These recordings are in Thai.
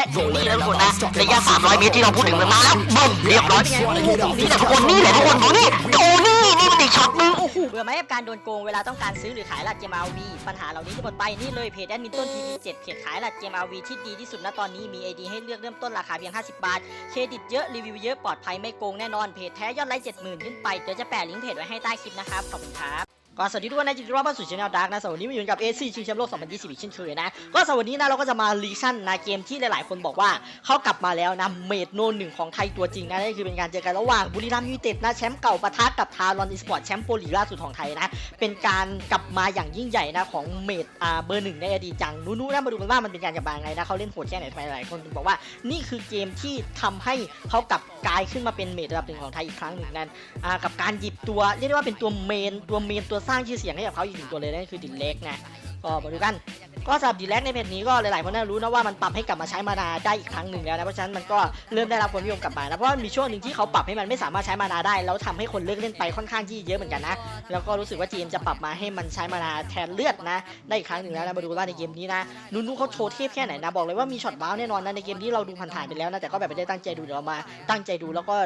และอยู่นี่นะทุกคนนะระยะ 300 เมตรที่เราพูดถึงมันมาแล้วบึ้มเรียบร้อยเป็นไงนี่แหละทุกคนนี่แหละทุกคนดูนี่ดูนี่นี่มันอีกช็อตนึงโอ้โหเบื่อไหมกับการโดนโกงเวลาต้องการซื้อหรือขายหลักเกม RV ปัญหาเหล่านี้จะหมดไปนี่เลยเพจแอดมินต้น TP7 เพจขายหลักเกม RV ที่ดีที่สุดณตอนนี้มี ID ให้เลือกเริ่มต้นราคาเพียง 50 บาท เครดิตเยอะรีวิวเยอะปลอดภัยไม่โกงแน่นอนเพจแท้ยอดไลค์70,000 ขึ้นไปเดี๋ยวจะแปะลิงก์เพจไว้ให้ใต้คลิปนะครับขอบคุณครับ ก็สวัสดีทุกคนนะจิตรว่าบ้านสู่ช anel ดาร์กนะสวัสดีมาอยู่กับ AC ชิงแชมป์โลก 2020 อีกเช่นเคยนะ ก็สวัสดีนะเราก็จะมารีชั่นนะเกมที่หลายๆ คนบอกว่าเขากลับมาแล้วนะเมดโนหนึ่งของไทยตัวจริงนะนั่นคือเป็นการเจอกันระหว่างบุรีรัมย์ยูไนเต็ดนะแชมป์เก่าปะทะกับทารอนอีสปอร์ตแชมป์โปรลีล่าสุดของไทยนะ เป็นการกลับมาอย่างยิ่งใหญ่นะของเมดอ่าเบอร์หนึ่งในอดีตจังนู้นๆนะมาดูกันว่ามันเป็นการกลับมาไงนะเขาเล่นโหดแค่ไหนทำไมหลายคนถึงบอกว่านี่คือเกมที่ทำให้เขากลับกลายขึ้นมาเป็นเมดระดับหนึ่งของไทยอีกครั้งหนึ่งนั่นอ่ากับการหยิบตัวเรียกได้ว่าเป็นตัวเมนตัวเมนตัวสร้างชื่อเสียงให้กับเขาอีกหนึ่งตัวเลยนั่นคือดินเล็กนะก็มาดูกันก็สำหรับดินเล็กในเพจนี้ก็หลายๆคนน่ารู้นะว่ามันปรับให้กลับมาใช้มานาได้อีกครั้งหนึ่งแล้วนะเพราะฉะนั้นมันก็เริ่มได้รับความนิยมกลับมานะเพราะมีช่วงหนึ่งที่เขาปรับให้มันไม่สามารถใช้มานาได้แล้วทำให้คนเลิกเล่นไปค่อนข้างที่เยอะเหมือนกันนะแล้วก็รู้สึกว่าจีนจะปรับมาให้มันใช้มานาแทนเลือดนะ ได้อีกครั้งหนึ่งแล้วนะมาดูว่าในเกมนี้นะนุ่นๆเขาโชว์เทพแค่ไหนนะบอกเลยว่ามีช็อตว้าวแน่นอนนะในเกมนี้เราดูผ่านๆไปแล้วนะแต่ก็แบบไม่ได้ตั้งใจดูเดี๋ยวเรามาตั้งใจดูแล้วก็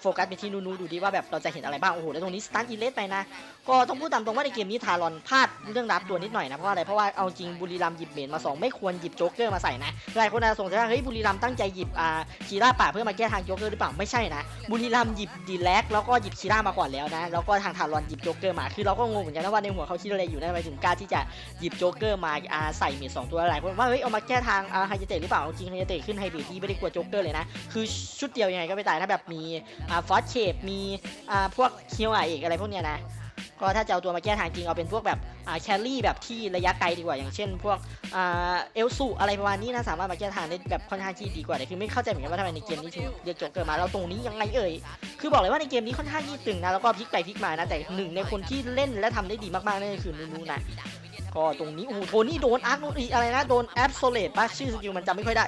โฟกัสไปที่นูนูดูดีว่าแบบเราจะเห็นอะไรบ้างโอ้โหแล้วตรงนี้สตันอีเลสไปนะ ก็ต้องพูดตามตรงว่าในเกมนี้ทารอนพลาดเรื่องรับตัวนิดหน่อยนะเพราะอะไรเพราะว่าเอาจริงบุรีรัมย์หยิบเบนมาสองไม่ควรหยิบโจ๊กเกอร์มาใส่นะหลายคนอาจจะสงสัยว่าเฮ้ยบุรีรัมตั้งใจหยิบอ่าคีร่าป่าเพื่อมาแก้ทางโจ๊กเกอร์หรือเปล่าไม่ใช่นะบุรีรัมย์หยิบดีแลกแล้วก็หยิบคีร่ามาก่อนแล้วนะแล้วก็ทางทารอนหยิบโจ๊กเกอร์มาคือเราก็งงเหมือนกันนะว่าในหัวเขาคิดอะไรอยู่นะทำไมถึงกล้าที่จะหยิบโจ๊กเกอร์มาอ่าใส่เมดสองตัวหลายคนว่าเฮ้ยเอามาแก้ทางอ่าไฮเจเตหรือเปล่าเอาจริงไฮเตขึ้นไฮบรดที่ไม่ได้กลัวโจ๊กเกอร์เลยนะคือชุดเดียวยังไงก็ไม่ตายถ้าแบบมีอ่าฟอสเชฟมีอ่าพวกเคียวไอเอกอะไรพวกเนี้ยนะ ก็ถ้าจะเอาตัวมาแก้ทางจริงเอาเป็นพวกแบบ แคลรี่แบบที่ระยะไกลดีกว่าอย่างเช่น พวกเอลซูอะไรประมาณนี้นะสามารถมาแก้ทางได้แบบค่อนข้างที่ดีกว่าแต่คือไม่เข้าใจเหมือนกันว่าทำไมในเกมนี้ถึงเรียกโจ๊กเกอร์มาแล้วตรงนี้ยังไงเอ่ยคือบอกเลยว่าในเกมนี้ค่อนข้างที่ตึงนะแล้วก็พลิกไปพลิกมานะแต่หนึ่งในคนที่เล่นและทำได้ดีมากๆนั่นก็คือนูนูนะก็ตรงนี้โอ้โหโทนี่โดนอาร์ตอีอะไรนะโดนแอบโซเลตป่ะชื่อสกิลมันจำไม่ค่อยได้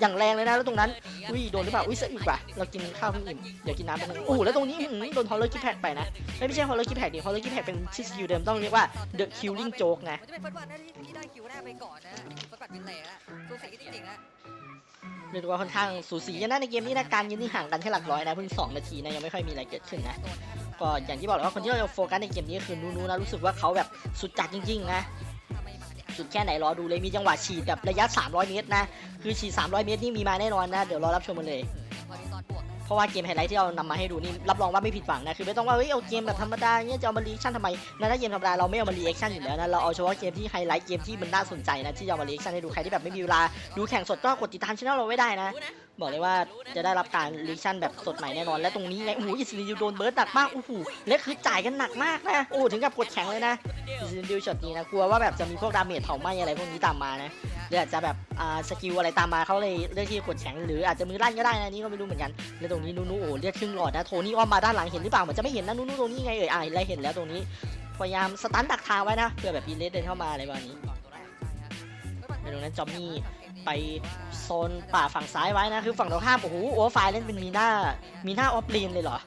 อย่างแรงเลยนะแล้วตรงนั้นอุ้ยโดนหรือเปล่าอุ้ยสะอึกว่ะเรากินข้าวเพิ่งอิ่มเดี๋ยวกินน้ำไปบนึงโอ้โหแล้วตรงนี้โดนฮอลเลอร์คิแพกไปนะไม่ใช่ฮอลเลอร์คิแพกดิฮอลเลอร์คิแพกเป็นชื่อสกิลเดิมต้องเรียกว่า The Killing Joke นะ มันจะเป็นเฟิร์สวันนะที่ที่ได้คิวแรกไปก่อนนะเฟิร์สวันวินเลยนะดูสีจริงๆนะเรียกได้ว่าค่อนข้างสูสีกันนะในเกมนี้นะการยืนที่ห่างกันแค่หลักร้อยนะเพิ่ง2นาทีนะยังไม่ค่อยมีอะไรเกิดขึ้นนะก็อย่างที่บอกเลยว่าคนที่เราจะโฟกัสในเกมนี้คือนูนูนะรู้สึกว่าเขาแบบสุดจัดจริงๆนะถ้าไม่มาเนี่ยสุดแค่ไหนรอดูเลยมีจังหวะฉีดแบบระยะ 300 เมตรนะ คือฉีด 300 เมตรนี่มีมาแน่นอนนะ เดี๋ยวรอรับชมกันเลย พอดูตอนบวกนะเพราะว่าเกมไฮไลท์ที่เรานำมาให้ดูนี่รับรองว่าไม่ผิดหวังนะคือไม่ต้องว่าเฮ้ยเอาเกมแบบธรรมดาเนี่ยจะเอามารีแอคชั่นทำไมนะถ้าเกมธรรมดาเราไม่เอามารีแอคชั่นอยู่แล้วนะเราเอาเฉพาะเกมที่ไฮไลท์เกมที่มันน่าสนใจนะที่จะเอามารีแอคชั่นให้ดูใครที่แบบไม่มีเวลาดูแข่งสดก็กดติดตามช่องเราไว้ได้นะ บอกเลยว่าจะได้รับการรีชั่นแบบสดใหม่แน่นอน และตรงนี้ไงโอ้โหอิสราเอลโดนเบิร์ดหนักมากโอ้โหและคือจ่ายกันหนักมากนะโอ้ถึงกับกดแข็งเลยนะอิสราเอลช็อตนี้นะกลัวว่าแบบจะมีพวกดาเมจเผาไหม้อะไรพวกนี้ตามมานะหรืออาจจะแบบอ่าสกิลอะไรตามมาเขาเลยเลือกที่กดแข็งหรืออาจจะมือลั่นก็ได้นะนี่ก็ไม่รู้เหมือนกันแล้วตรงนี้นูนูโอ้เรียกครึ่งหลอดนะโทนี่อ้อมมาด้านหลังเห็นหรือเปล่าเหมือนจะไม่เห็นนะนูนูตรงนี้ไงเอ่ยอ่าอะไรเห็นแล้วตรงนี้พยายามสตันดักทางไว้นะเพื่อแบบอีเลสเดินเข้ามาอะไรแบบนี้ในตรงนั้นจอมมี่ ไปโซนป่าฝั่งซ้ายไว้นะ คือฝั่งตรงข้าม โอ้โหโอเวอร์ไฟเล่นเป็นมีหน้า มีหน้าออฟเลนเลยเหรอ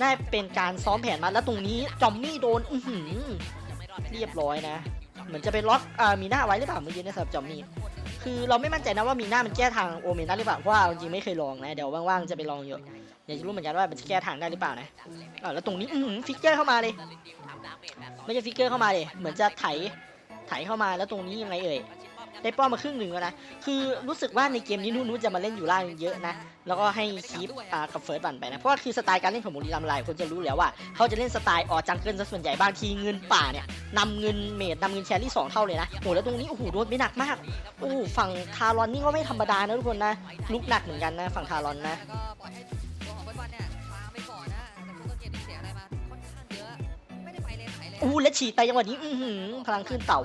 น่าเป็นการซ้อมแผนมาแล้วตรงนี้จอมมี่โดน อื้อหือเรียบร้อยนะ เหมือนจะไปล็อกอ่ามีหน้าไว้หรือเปล่าเมื่อกี้นยสำหรับจอมมี่ คือเราไม่มั่นใจนะว่ามีหน้ามันแก้ทางโอเมนได้หรือเปล่า เพราะว่าเอาจริงไม่เคยลองนะ เดี๋ยวว่างๆจะไปลองอยู่อยากจะรู้เหมือนกันว่ามันจะแก้ทางได้หรือเปล่านะอ่าแล้วตรงนี้ อื้อหือฟิกเกอร์เข้ามาเลย ไม่ใช่ฟิกเกอร์เข้ามาเลย เหมือนจะไถ ไถเข้ามาแล้วตรงนี้ยังไงเอ่ย ได้ป้อมมาครึ่งหนึ่งแล้วนะ คือรู้สึกว่าในเกมนี้นู้นจะมาเล่นอยู่ล่างเยอะนะ แล้วก็ให้คีปกับเฟิร์สบันไปนะ เพราะว่าคือสไตล์การเล่นของบุรีรัมย์ลายคนจะรู้แล้วว่า เขาจะเล่นสไตล์ออจังเกิลซะส่วนใหญ่บางทีเงินป่าเนี่ยนำเงินเมดนำเงินแชรี่สองเท่าเลยนะโอ้แล้วตรงนี้โอ้โหโดนไปหนักมาก โอ้โหฝั่งทารอนนี่ก็ไม่ธรรมดานะทุกคนนะลุกหนักเหมือนกันนะฝั่งทารอนนะอู้และฉีดไปจังหวะนี้ อืพลังขึ้นเต่า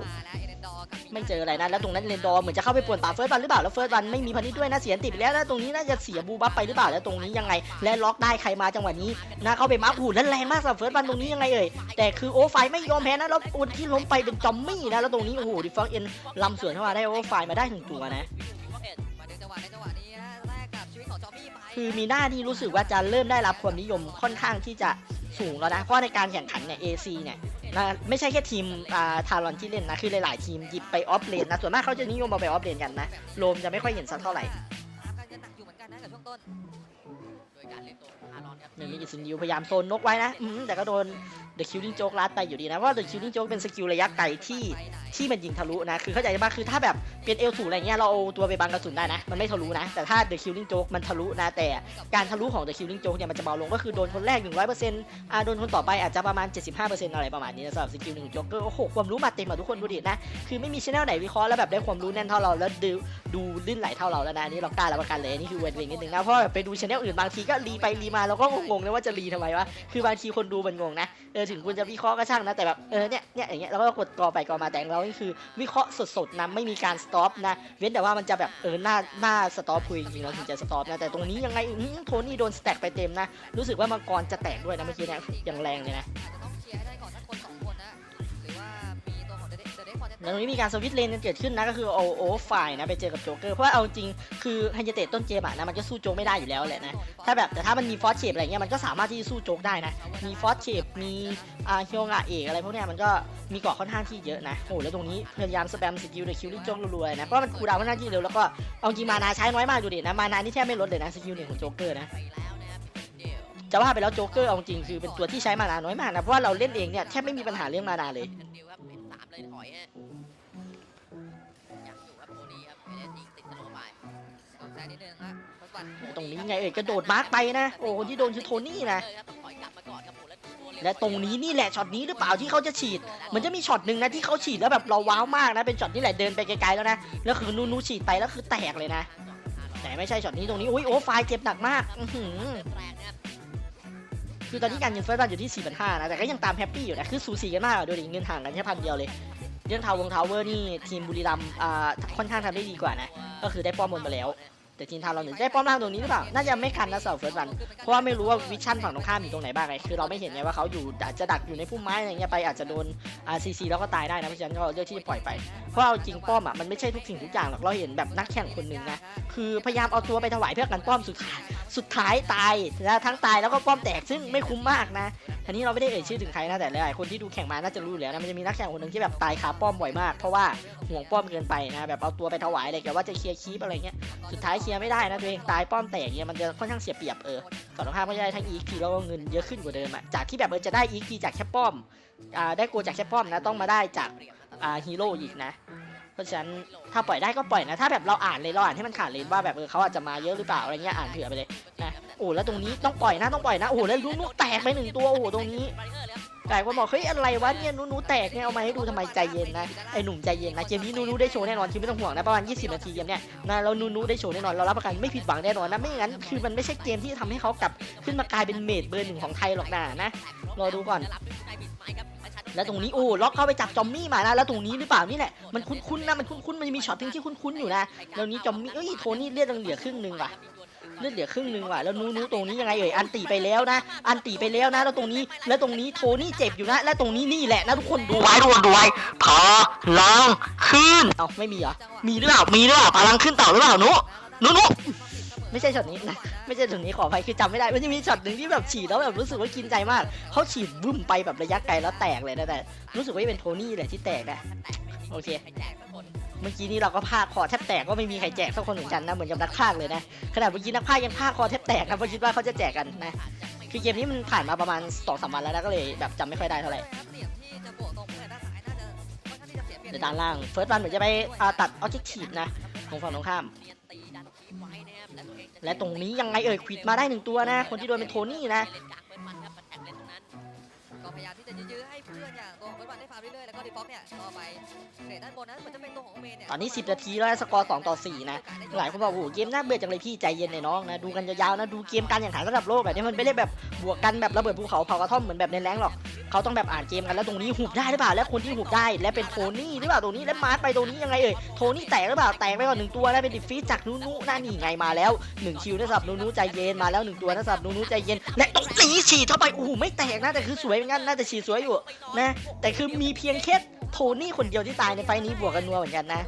ไม่เจออะไรนะแล้วตรงนั้นเรนดอร์เหมือนจะเข้าไปป่วนป่าเฟิร์สวันหรือเปล่าแล้วเฟิร์สวันไม่มีพันธุ์ด้วยนะเสียติดแล้วแล้วตรงนี้น่าจะเสียบูบัฟไปหรือเปล่าแล้วตรงนี้ยังไง และล็อกได้ใครมาจังหวะนี้นะเข้าไปมาร์คหูแล้วแรงมากสำหรับเฟิร์สวันตรงนี้ยังไงเอ่ยแต่คือโอไฟไม่ยอมแพ้นะแล้วอุนที่ล้มไปเป็นจอมมี่นะแล้วตรงนี้โอ้โหดิฟองเอ็นลำสวนเข้ามาได้โอไฟมาได้ถึงตัวนะคือมีหน้าที่รู้สึกว่าจะเริ่มได้รับความนิยมค่อนข้างที่จะสูงแล้วนะเพราะในการแข่งขันเนี่ย AC เนี่ย นะไม่ใช่แค่ทีมอ่าทารอนที่เล่นนะ คือหลาย ๆ ทีมหยิบไปออฟเลนนะ ส่วนมากเขาจะนิยมเอาไปออฟเลนกันนะโลมจะไม่ค่อยเห็นสักเท่าไหร่ตามกันจะหนักอยู่เหมือนกันนะกับช่วงต้นโดยการเล่นตัวของอารอนครับหนึ่งมีอิสุนยิวพยายามโซนนกไว้นะอืมแต่ก็โดน เดอะคิวลิงโจ๊กลัดไปอยู่ดีนะเพราะเดอะคิวลิงโจ๊กเป็นสกิลระยะไกลที่ที่มันยิงทะลุนะคือเข้าใจป่ะคือถ้าแบบเป็นเอลสูอะไรเงี้ยเราเอาตัวไปบังกระสุนได้นะ มันไม่ทะลุนะ แต่ถ้า The Killing Joke มันทะลุนะแต่การทะลุของ The Killing Joke เนี่ยมันจะเบาลงก็คือโดนคนแรก 100%อ่าโดนคนต่อไปอาจจะประมาณ 75%อะไรประมาณนี้นะสำหรับสกิลหนึ่งโจ๊กเกอร์โอ้โหความรู้มาเต็มอะทุกคนดูดินะคือไม่มีชแนลไหนวิเคราะห์แล้วแบบได้ความรู้แน่นเท่าเราแล้วดูดูลื่นไหลเท่าเราแล้วนะอันนี่เรากล้ารับประกันเลยนี่คือเวนเวงนิดนึงนะเพราะแบบไปดูชแนลอื่นบางทีก็รีไปรีมาเราก็งงๆนะว่าจะรีทำไมวะคือบางทีคนดูมันงงนะเออถึงคุณจะวิเคราะห์ก็ช่างนะแต่แบบเออเนี่ยเนี่ยอย่างเงี้ยเราก็กดกอไปกอมาแต่เรานี่คือ วิเคราะห์สดๆนะไม่มีการสต็อปนะเว้นแต่ว่ามันจะแบบเออหน้าหน้าสต็อปคุยจริงๆเราถึงจะสต็อปนะแต่ตรงนี้ยังไงอื้ออโทนี่โดนสแต็กไปเต็มนะ รู้สึกว่ามังกรจะแตกด้วยนะเมื่อกี้เนี่ยยังแรงเลยนะ แล้วตรงนี้มีการสวิตเลนกันเกิดขึ้นนะก็คือเอาโอฝ่ายนะไปเจอกับโจ๊กเกอร์เพราะว่าเอาจริงคือไฮเยเตต้นเกมอะนะมันก็สู้โจ๊กไม่ได้อยู่แล้วแหละนะถ้าแบบแต่ถ้ามันมีฟอสเชปอะไรเงี้ยมันก็สามารถที่จะสู้โจ๊กได้นะมีฟอสเชปมีอาเฮียงะเอกอะไรพวกเนี้ยมันก็มีเกาะค่อนข้างที่เยอะนะโอ้แล้วตรงนี้พยายามสแปมสกิลเดอะคิวลิโจ๊กรัวๆเลยนะเพราะมันคูดาวน์ค่อนข้างที่เร็วแล้วก็เอาจริงมานาใช้น้อยมากดูดินะมานานี่แทบไม่ลดเลยนะสกิลหนึ่งของโจ๊กเกอร์นะจะว่าไปแล้วโจ๊กเกอร์เอาจริงคือเป็นตัวที่ใช้มานาน้อยมากนะเพราะว่าเราเล่นเองเนี่ยแทบไม่มีปัญหาเรื่องมานาเลย เดียวครับเป็นสามเลยถอยฮะยังอยู่ครับโทนี่ครับไม่ได้ยิงติดตลอดไปกดแซงนิดนึงฮะทดสอบตรงนี้ไงเอ่ยกระโดดมาร์กไปนะ โอ้คนที่โดนคือโทนี่นะต้องถอยกลับมาก่อนครับโอ้แล้วตัวเร็วและตรงนี้นี่แหละช็อตนี้หรือเปล่าที่เขาจะฉีด มันจะมีช็อตหนึ่งนะที่เขาฉีดแล้วแบบเราว้าวมากนะ เป็นช็อตนี่แหละเดินไปไกลๆแล้วนะ แล้วคือนูนูฉีดไปแล้วคือแตกเลยนะ แต่ไม่ใช่ช็อตนี้ตรงนี้ อุ้ยโอ้ไฟล์เจ็บหนักมาก อื้อหือ แรงนะ คือตอนนี้การเงินเฟิร์สบันอยู่ที่ 4 5 0 0นะแต่ก็ยังตามแฮปปี้อยู่นะคือสูสีกันมากดูดิเงินห่างกันแค่พันเดียวเลยเรื่องทาววงทาวเวอร์นี่ทีมบุรีรัมย์อ่าค่อนข้างทำได้ดีกว่านะก็คือได้ป้อมบนมาแล้ว แต่ทีมทาเราเนี่ยได้ป้อมล่างตรงนี้หรือเปล่า น่าจะไม่กันนะสำหรับเฟิร์สวันเพราะว่าไม่รู้ว่าวิชั่นฝั่งตรงข้ามอยู่ตรงไหนบ้างไง คือเราไม่เห็นไงว่าเขาอยู่อาจจะดักอยู่ในพุ่มไม้อะไรเงี้ยไปอาจจะโดนอาซีซีแล้วก็ตายได้นะเพราะฉะนั้นก็เลือกที่จะปล่อยไป เพราะเอาจริงป้อมอะมันไม่ใช่ทุกสิ่งทุกอย่างหรอก เราเห็นแบบนักแข่งคนหนึ่งนะ คือพยายามเอาตัวไปถวายเพื่อกันป้อมสุดท้าย สุดท้ายตายนะทั้งตายแล้วก็ป้อมแตกซึ่งไม่คุ้มมากนะ ทีนี้เราไม่ได้เอ่ยชื่อถึงใครนะแต่หลายๆคนที่ดูแข่งมาน่าจะรู้อยู่แล้วนะมันจะมีนักแข่งคนหนึ่งที่แบบตายคาป้อมบ่อยมาก เพราะว่าห่วงป้อมเกินไปนะแบบเอาตัวไปถวายอะไรแกว่าจะเคลียร์คีปอะไรเงี้ยสุดท้ายเคลียร์ไม่ได้นะตัวเองตายป้อมแตกเนี่ยมันจะค่อนข้างเสียเปรียบเออฝั่งตรงข้ามก็จะได้ทั้งอีกทีแล้วก็เงินเยอะขึ้นกว่าเดิมอะจากที่แบบเออจะได้อีกทีจากแค่ป้อมอ่าได้โกจากแค่ป้อมนะต้องมาได้จากอ่าฮีโร่อีกนะ เพราะฉะนั้นถ้าปล่อยได้ก็ปล่อยนะ ถ้าแบบเราอ่านเลยเราอ่านให้มันขาดเลยว่าแบบเออเขาอาจจะมาเยอะหรือเปล่าอะไรเงี้ยอ่านเผื่อไปเลยนะโอ้แล้วตรงนี้ต้องปล่อยนะต้องปล่อยนะโอ้แล้วลูกนุกแตกไปหนึ่งตัวโอ้โหตรงนี้หลายคนบอกเฮ้ยอะไรวะเนี่ยนูนูแตกเนี่ยเอามาให้ดูทำไมใจเย็นนะไอ้หนุ่มใจเย็นนะเกมนี้นูนูได้โชว์แน่นอนคือไม่ต้องห่วงนะประมาณ 20 นาทีเกมเนี้ยนะแล้วนูนูได้โชว์แน่นอนเรารับประกันไม่ผิดหวังแน่นอนนะไม่งั้นคือมันไม่ใช่เกมที่ทำให้เขากลับขึ้นมากลายเป็นเมดเบอร์หนึ่งของไทยหรอกนะนะรอดูก่อน แล้วตรงนี้โอ้ล็อกเข้าไปจับจอมมี่มานะแล้วตรงนี้หรือเปล่านี่แหละมันคุ้นๆนะมันคุ้นๆมันจะมีช็อตหนึงที่คุ้นๆอยู่นะแล้วนี้จอมมี่เอ้ยโทนี่เลือดยังเหลือครึ่งหนึงว่ะเลือดเหลือครึ่งหนึงว่ะแล้วนู้นู้ตรงนี้ยังไงเอ่ยอันตีไปแล้วนะ อันตีไปแล้วนะ แล้วตรงนี้แล้วตรงนี้โทนี่เจ็บอยู่นะ และตรงนี้นี่แหละนะทุกคนดูดูไว้ทุกคนดูไว้พอลองขึ้นเอ้าไม่มีเหรอมีหรือเปล่ามีหรือเปล่าพลังขึ้นต่อหรือเปล่านุนุนุ ไม่ใช่ช็อตนี้นะไม่ใช่ช็อตนี้ขออภัยคือจำไม่ได้มันจะมีช็อตหนึ่งที่แบบฉีดแล้วแบบรู้สึกว่ากินใจมากเขาฉีดบึ้มไปแบบระยะไกลแล้วแตกเลยนะแต่รู้สึกว่าจะเป็นโทนี่แหละที่แตกนะโอเคเมื่อกี้นี้เราก็พากคอแทบแตกก็ไม่มีใครแจกสักคนเหมือนกันนะเหมือนกับนักพากเลยนะขนาดเมื่อกี้นักพากย์ยังพากคอแทบแตกนะเพราะคิดว่าเขาจะแจกกันนะคือเกมนี้มันผ่านมาประมาณ2องสามวันแล้วนะก็เลยแบบจำไม่ค่อยได้เท่าไหร่เดี๋ยวด้านล่างเฟิร์สวันเหมือนจะไปตัดออเจกตีฟนะของฝั่งตรงข้าม และตรงนี้ยังไงเอ่ยควิดมาได้หนึ่งตัวนะ คนที่โดนเป็นโทนี่นะก็พ ยื้อให้เพื่อนอย่างตัวของเบิร์ดวันได้ฟาร์มเรื่อยๆแล้วก็ดีฟ็อกเนี่ยก็ไปเตะด้านบนนั้นมือนจะเป็นตัวของเมนเนี่ยตอนนี้ 10 นาทีแล้วสกอร์2ต่อ4นะ หลายคนบอกโอ้โหเกมน่าเบื่อจังเลยพี่ใจเย็นหน่อยน้องนะดูกันยาวๆนะดูเกมการแข่งขันระดับโลกแบบนี้มันไม่ได้แบบบวกกันแบบระเบิดภูเขาเผากระท่อมเหมือนแบบในแรงหรอกเขาต้องแบบอ่านเกมกันแล้วตรงนี้หุบได้หรือเปล่า และคนที่หุบได้และเป็นโทนี่หรือเปล่าตรงนี้และมาร์คไปตรงนี้ยังไงเอ่ยโทนี่แตกหรือเปล่าแตกไปก่อนหนึ่งตัวแล้วเป็นดิฟีจากนูนูนั่นนี่ไงมาแล้วหนึ่งคิวนะสับนูนูใจเย็นมาแล้วหนึ่งตัวนะสับนูนูใจเย็นและตรงนี้ฉีดเข้าไปโอ้โหไม่แตกนะแต่คือสวยเหมือนกันน่าจะฉีดสวยอยู่นะแต่คือมีเพียงแค่โทนี่คนเดียวที่ตายในไฟนี้บวกกันนัวเหมือนกันนะ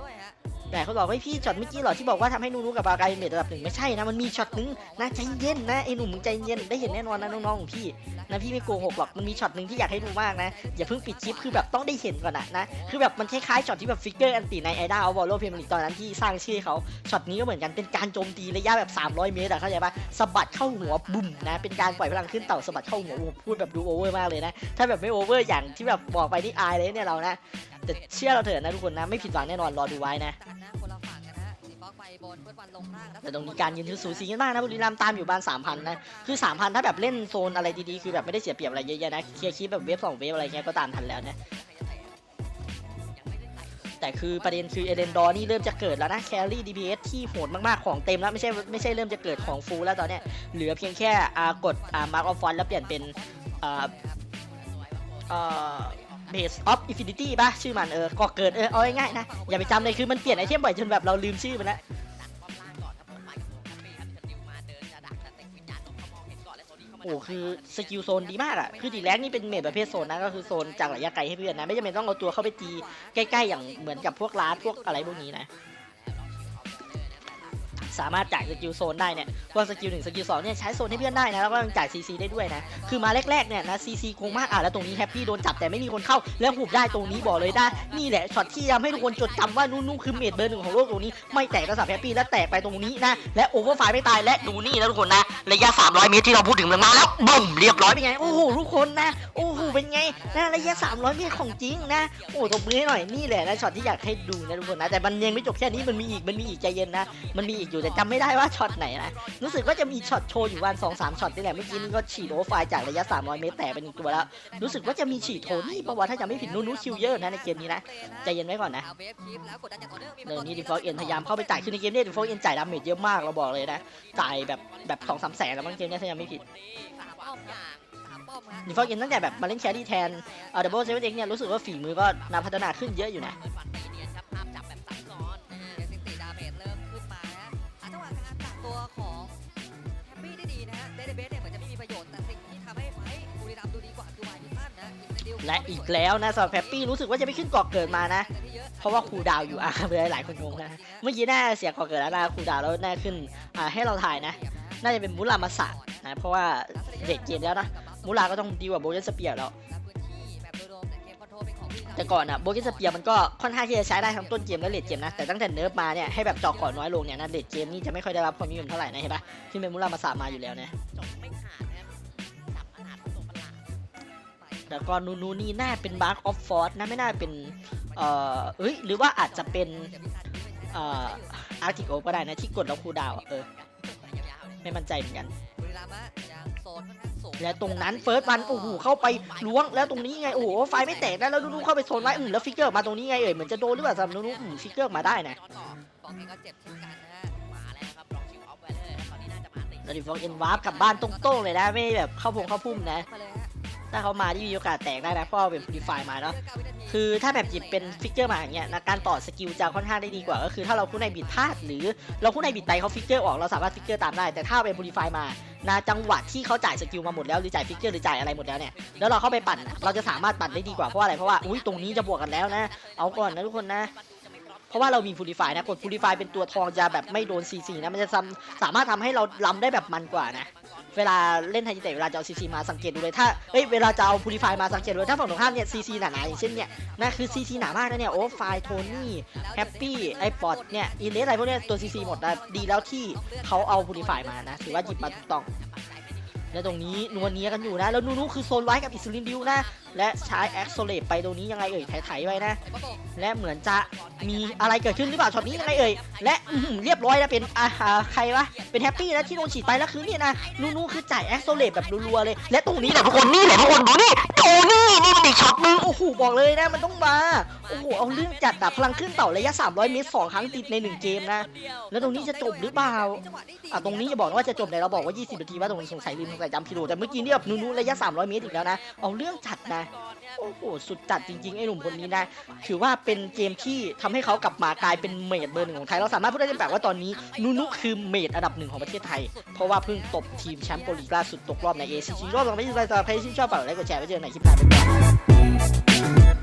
แต่เขาบอกว่าพี่ช็อตเมื่อกี้หรอที่บอกว่าทำให้นูนูกับบากายเป็นเมดระดับหนึ่งไม่ใช่นะมันมีช็อตนึงนะใจเย็นนะไอ้หนุ่มมึงใจเย็นได้เห็นแน่นอนนะน้องๆของพี่นะพี่ไม่โกหกหรอกมันมีช็อตหนึ่งที่อยากให้ดูมากนะอย่าเพิ่งปิดคลิปคือแบบต้องได้เห็นก่อนนะนะคือแบบมันคล้ายๆช็อตที่แบบฟิกเกอร์อันตีในไอดาเอาบอลโลเพมลิกตอนนั้นที่สร้างชื่อเขาช็อตนี้ก็เหมือนกันเป็นการโจมตีระยะแบบ 300 เมตรอะเข้าใจปะสะบัดเข้าหัวบุ่มนะเป็นการปล่อยพลังขึ้นเต่าสะบัดเข้าหัวพูดแบบดูโอเวอร์มากเลยนะถ้าแบบไม่โอเวอร์อย่างที่แบบบอกไปนี่อายเลยเนี่ยเรานะ แต่เชื่อเราเถอะนะทุกคนนะ ไม่ผิดหวังแน่นอนรอดูไว้นะนะคนละฝั่งกันนะสีฟอกไปบนเพื่อนวันลงล่างแต่ตรงนี้การยืนคือสูสีกันมากนะบุรีรัมย์ตามอยู่บ้าน3,000นะคือ3,000ถ้าแบบเล่นโซนอะไรดีๆคือแบบไม่ได้เสียเปรียบอะไรเยอะๆนะเคลียร์คลิปแบบเวฟสองเวฟอะไรเงี้ยก็ตามทันแล้วนะแต่คือประเด็นคือเอเลนดอร์นี่เริ่มจะเกิดแล้วนะแครี่ DPS ที่โหดมากๆของเต็มแล้วไม่ใช่ไม่ใช่เริ่มจะเกิดของฟูลแล้วตอนเนี้ยเหลือเพียงแค่อ่ากดอ่ามาร์กออฟฟอนแล้วเปลี่ยนเป็นอ่า เบสออฟอินฟินิตี้ป่ะชื่อมันเออก็เกิดเออเอาง่ายๆนะ อย่าไปจำเลยคือมันเปลี่ยนไอเทมบ่อยจนแบบเราลืมชื่อมันแล้วโอ้คือสกิลโซนดีมากอะคือดีแรกนี่เป็นเมดประเภทโซนนะก็คือโซนจากระยะไกลให้เพื่อนนะ ไม่จำเป็นต้องเอาตัวเข้าไปตีใกล้ๆอย่างเหมือนกับพวกลาดพวกอะไรพวกนี้นะ สามารถจ่ายสกิลโซนได้เนี่ยพวกสกิลหนึ่งสกิลสองเนี่ยใช้โซนให้เพื่อนได้นะแล้วก็ยังจ่ายซีซีได้ด้วยนะคือมาแรกๆเนี่ยนะซีซีคงมากอะแล้วตรงนี้แฮปปี้โดนจับแต่ไม่มีคนเข้าแล้วหุบได้ตรงนี้บอกเลยได้นี่แหละช็อตที่ทำให้ทุกคนจดจำว่านู่นๆคือเมดเบอร์หนึ่งของโลกตรงนี้ไม่แตกกระสับแฮปปี้และแตกไปตรงนี้นะและโอเวอร์ไฟไม่ตายและดูนี่นะทุกคนนะระยะ 300 เมตรที่เราพูดถึงมันมาแล้วบึ้มเรียบร้อยเป็นไงโอ้โหทุกคนนะโอ้โหเป็นไงนะระยะ 300 เมตรของจริงนะโอ้ตบมือให้หน่อยนี่แหละนะช็อตที่อยากให้ดูนะทุกคนนะแต่มันยังไม่จบแค่นี้มันมีอีกมันมีอีกใจเย็นนะมันมีอีกอยู่แต่จำไม่ได้ว่าช็อตไหนนะ รู้สึกว่าจะมีช็อตโชว์อยู่วันสองสามช็อตนี่แหละ เมื่อกี้นี่ก็ฉีดโอเวอร์ไฟจากระยะ 300 เมตรแต่เป็นอีกตัวแล้ว รู้สึกว่าจะมีฉีดโทนี่ประวัติถ้าจะไม่ผิดนู้นๆคิวเยอะนะในเกมนี้นะ ใจเย็นไว้ก่อนนะเดี๋ยวนี้ดิฟอลเอ็นพยายามเข้าไปจ่ายคือในเกมเนี้ดิฟอลเอ็นจ่ายดาเมจเยอะมากเราบอกเลยนะ จ่ายแบบแบบสองสามแสนแล้วบางเกมเนี้ยถ้ายังไม่ผิดดิฟอลเอ็นตั้งแต่แบบมาเล่นแครี่แทนเอ่อดับเบิลเซเว่นเอ็กเนี่ยรู้สึกว่าฝีมือก็นาพัฒนาขึ้นเยอะอยู่นะ เดเบสเนี่ยเหมือนจะไม่มีประโยชน์แต่สิ่งที่ทำให้ไฟบุรีรัมย์ดูดีกว่าคือวายนิตันนะและอีกแล้วนะสำหรับแฮปปี้รู้สึกว่าจะไม่ขึ้นเกาะเกิดมานะ เพราะว่าครูดาวอยู่อะเลยหลายคนงงนะเมื่อกี้น่าเสียเกาะเกิดแล้วนะครูดาวแล้วน่าขึ้นอ่าให้เราถ่ายนะ น่าจะเป็นมุลามาสะนะเพราะว่าเด็กเกมแล้วนะมุลาก็ต้องดีกว่าโบยันสเปียร์แล้ว แต่ก่อนอะโบเกนสเปียร์มันก็ค่อนข้างที่จะใช้ได้ทั้งต้นเกมและเลดเกมนะแต่ตั้งแต่เนิร์ฟมาเนี่ยให้แบบเจาะก่อนน้อยลงเนี่ยนะเลดเกมนี่จะไม่ค่อยได้รับความนิยมเท่าไหร่นะเห็นปะที่เป็นมุรามาสะมาอยู่แล้วนะแล้วก็นูนูนี่น่าเป็นบาร์ of ออฟฟอร์นะไม่น่าเป็นเอ่อเอ้ยหรือว่าอาจจะเป็นเอ่ออาร์ติโอก็ได้นะที่กดแล้วคูลดาวน์อะเออไม่มั่นใจเหมือนกัน และตรงนั้นเฟิร์สวันโอ้โหเข้าไปล้วงแล้วตรงนี้ไงโอ้โหไฟไม่แตกนะแล้วนูนูเข้าไปโซนไว้อืมแล้วฟิกเกอร์มาตรงนี้ไงเอ่ยเหมือนจะโดนหรือเปล่าสำหรับนูนูอืมฟิกเกอร์มาได้นะบอกเองก็เจ็บเช่นกันนะฮะมาแล้วครับลองชิวออฟไว้เลยตอนนี้น่าจะมาติดแล้วดิฟองเอ็นวาร์ปกลับบ้านตรงๆเลยนะไม่แบบเข้าพงเข้าพุ่มนะมาเลยฮะ ถ้าเขามาที่มีโอกาสแตกได้นะเพราะว่าเป็นพูดิฟายมาเนาะคือถ้าแบบหยิบเป็นฟิกเกอร์มาอย่างเงี้ยนะการต่อสกิลจะค่อนข้างได้ดีกว่าก็คือถ้าเราคู่ในบิดพลาดหรือเราคู่ในบิดไตเขาฟิกเกอร์ออกเราสามารถฟิกเกอร์ตามได้แต่ถ้าเป็นพูดิฟายมานะจังหวะที่เขาจ่ายสกิลมาหมดแล้วหรือจ่ายฟิกเกอร์หรือจ่ายอะไรหมดแล้วเนี่ยแล้วเราเข้าไปปั่นเราจะสามารถปั่นได้ดีกว่าเพราะอะไรเพราะว่าอุ้ยตรงนี้จะบวกกันแล้วนะ เอาก่อนนะทุกคนนะ เพราะว่าเรามีพูดิฟายนะกดพูดิฟายเป็นตัวทองจะแบบไม่โดนซีซีนะมันจะสามารถทำให้เราล้ำได้แบบมันกว่านะ เวลาเล่นไทจิเตะเวลาจะเอาซีซีมาสังเกตดูเลยถ้าเอ้ยเวลาจะเอาพูลิฟายมาสังเกตดูเลยถ้าฝั่งตรงข้ามเนี่ยซีซีหนาๆอย่างเช่นเนี่ยนั่นคือซีซีหนามากนะเนี่ยโอ้ไฟโทนี่แฮปปี้ไอปอดเนี่ยอีเลสอะไรพวกเนี้ยตัวซีซีหมดนะดีแล้วที่เขาเอาพูลิฟายมานะถือว่าหยิบมาถูกต้องและตรงนี้นัวเนียกันอยู่นะ แล้วนูนูคือโซนไว้กับอิสลินดิวนะและใช้แอ็กโซเลตไปตรงนี้ยังไงเอ่ยไถๆไว้นะ และเหมือนจะมีอะไรเกิดขึ้นหรือเปล่าช็อตนี้ยังไงเอ่ย และอื้อหือเรียบร้อยแล้วเป็นอาหาใครวะ เป็นแฮปปี้นะที่โดนฉีดไปแล้วคือเนี่ยนะนูนูคือจ่ายแอ็กโซเลตแบบรัวๆเลย และตรงนี้นี่แหแหละละทุกคนนี่แหละทุกคนดูนี่โอ้นี่นี่มันอีกช็อตหนึงโอ้โหบอกเลยนะมันต้องมาโอ้โหเอาเรื่องจัดอะพลังขึ้นเต่าระยะ 300 เมตร 2 ครั้งติดใน 1 เกมนะ แล้วตรงนี้จะจบหรือเปล่าอะตรงนี้จะบอกนะว่าจะจบแต่เราบอกว่า 20 นาทีว่าตรงนี้สงสัยลืมสงสัยจำผิดแต่เมื่อกี้เนี่ยแบบนูนูระยะ 300 เมตรอีกแล้วนะเอาเรื่องจัดนะโอ้โห สุดจัดจริง ๆ ไอ้หนุ่มคนนี้นะ ถือว่าเป็นเกมที่ทำให้เขากลับมากลายเป็นเมดเบอร์หนึ่งของไทย เราสามารถพูดได้เต็มปากว่าตอนนี้นูนุคือเมดอันดับหนึ่งของประเทศไทย เพราะว่าเพิ่งตบทีมแชมป์โปรลีกล่าสุดตกรอบในเอชซีรอบรองไม่ใช่สำหรับใครที่ชอบฝากกดไลค์กดแชร์ไว้เจอกันในคลิปหน้าบ๊ายบาย